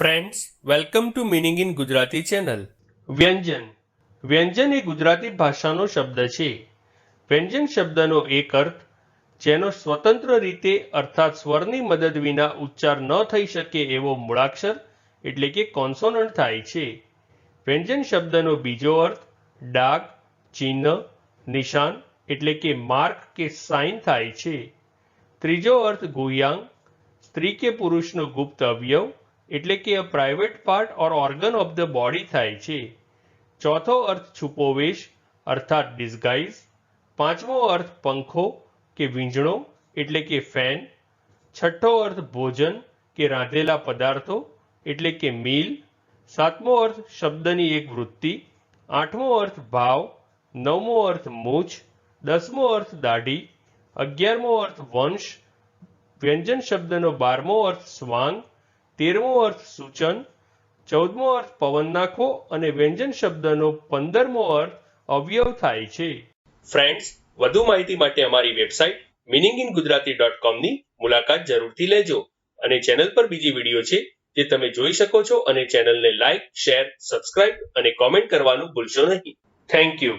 Friends welcome to meaning in Gujarati channel વ્યંજન વ્યંજન એ ગુજરાતી ભાષાનો શબ્દ છે. વ્યંજન શબ્દનો એક અર્થ, જેનો સ્વતંત્ર રીતે અર્થાત સ્વરની મદદ વિના ઉચ્ચાર ન થઈ શકે એવો મૂળાક્ષર, એટલે કે કોન્સોનન્ટ થાય છે. વ્યંજન શબ્દનો બીજો અર્થ ડાક ચિહ્ન, નિશાન, એટલે કે માર્ક કે સાઇન થાય છે. ત્રીજો અર્થ ગુહ્યાંગ, સ્ત્રી કે પુરુષનો ગુપ્ત અવયવ એટલે કે private part or organ of the body થાય છે. ચોથો અર્થ છુપોવેશ, અર્થાત ડિસ્ગાઇઝ પાંચમો અર્થ પંખો કે વીંજણો, એટલે કે ફેન છઠ્ઠો અર્થ ભોજન કે રાંધેલા પદાર્થો, એટલે કે મીલ સાતમો અર્થ શબ્દની એક વૃત્તિ. આઠમો અર્થ ભાવ. નવમો અર્થ મૂછ. દસમો અર્થ દાઢી. અગિયારમો અર્થ વંશ. વ્યંજન શબ્દનો બારમો અર્થ સ્વાંગ. તેરમો અર્થ સૂચન, ચૌદમો અર્થ પવન નાખો અને વ્યંજન શબ્દનો પંદરમો અર્થ અવયવ થાય છે. ફ્રેન્ડ્સ વધુ માહિતી માટે અમારી website meaning in Gujarati dot કોમની મુલાકાત જરૂરથી લેજો અને ચેનલ પર બીજી વીડિયો છે જે તમે જોઈ શકો છો અને ચેનલને લાઇક શેર સબસ્ક્રાઇબ અને કોમેન્ટ કરવાનું ભૂલશો નહીં. Thank you